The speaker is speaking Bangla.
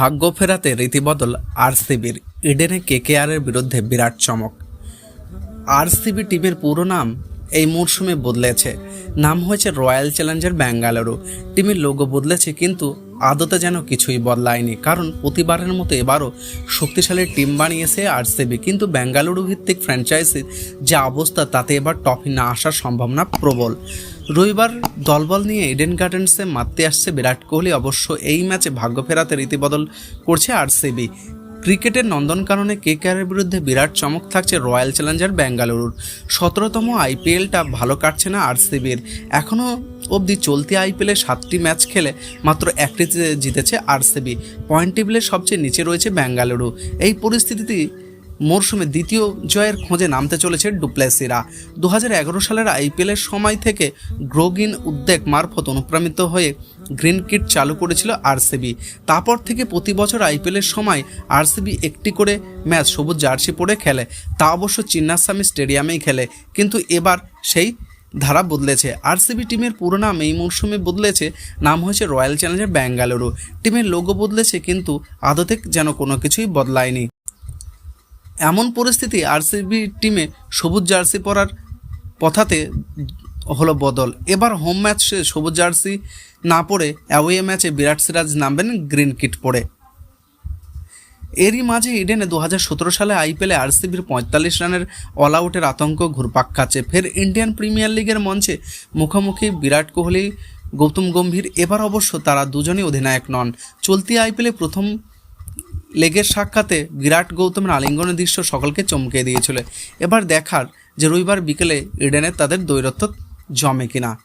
ভাগ্য ফেরাতে রীতিবদল আরসিবির, ইডেনে কেকেআরের বিরুদ্ধে বিরাট চমক। আরসিবি টিমের পুরো নাম এই মরশুমে বদলেছে। নাম হয়েছে রয়্যাল চ্যালেঞ্জার ব্যাঙ্গালুরু। টিমের লোগো বদলেছে, কিন্তু আদতে যেন কিছুই বদলায়নি, কারণ প্রতিবারের মতো এবারও শক্তিশালী টিম বানিয়েছে আরসিবি। কিন্তু বেঙ্গালুরু ভিত্তিক ফ্র্যাঞ্চাইজির যে অবস্থা, তাতে এবার ট্রফি না আসার সম্ভাবনা প্রবল। রবিবার দলবল নিয়ে ইডেন গার্ডেন্সে মারতে আসছে বিরাট কোহলি। অবশ্য এই ম্যাচে ভাগ্য ফেরাতে রীতিবদল করছে আরসিবি। ক্রিকেটের নন্দনকাননে কেকেআরের বিরুদ্ধে বিরাট চমক থাকছে রয়্যাল চ্যালেঞ্জার ব্যাঙ্গালুরুর। সতেরোতম আইপিএলটা ভালো কাটছে না আরসিবির। এখনও অবধি চলতি আইপিএলে সাতটি ম্যাচ খেলে মাত্র একটি জিতেছে আরসিবি। পয়েন্ট টেবিলের সবচেয়ে নিচে রয়েছে বেঙ্গালুরু এই পরিস্থিতিতে মরশুমে দ্বিতীয় জয়ের খোঁজে নামতে চলেছে ডুপ্লেসিরা। দু হাজার এগারো সালের আইপিএলের সময় থেকে গ্রোগিন উদ্বেগ মারফত অনুপ্রাণিত হয়ে গ্রিন কিট চালু করেছিল আরসিবি। তারপর থেকে প্রতি বছর আইপিএলের সময় আরসিবি একটি করে ম্যাচ সবুজ জার্সি পরে খেলে। তা অবশ্য চিন্নাস্বামী স্টেডিয়ামেই খেলে, কিন্তু এবার সেই ধারা বদলেছে। আরসিবি টিমের পুরো নাম এই মরশুমে বদলেছে, নাম হয়েছে রয়্যাল চ্যালেঞ্জার ব্যাঙ্গালুরু। টিমের লোগো বদলেছে, কিন্তু আদতে যেন কোনো কিছুই বদলায়নি। এমন পরিস্থিতি আরসিবি টিমে সবুজ জার্সি পরার পথাতে হলো বদল। এবার হোম ম্যাচে সবুজ জার্সি না পরে অ্যাওয়ে ম্যাচে বিরাট সিরাজ নামবেন গ্রিন কিট পরে। এরই মাঝে ইডেনে দু হাজার সতেরো সালে আইপিএলে আরসিবির পঁয়তাল্লিশ রানের অল আউটের আতঙ্ক ঘুরপাক খাচ্ছে। ফের ইন্ডিয়ান প্রিমিয়ার লিগের মঞ্চে মুখোমুখি বিরাট কোহলি, গৌতম গম্ভীর, এবার অবশ্য তারা দুজনই অধিনায়ক নন। চলতি আইপিএলে প্রথম লেগের সাক্ষাতে বিরাট গৌতমের আলিঙ্গনের দৃশ্য সকলকে চমকে দিয়েছিল। এবার দেখার যে রবিবার বিকেলে ইডেনে তাদের দৈরত্ব জমে কিনা।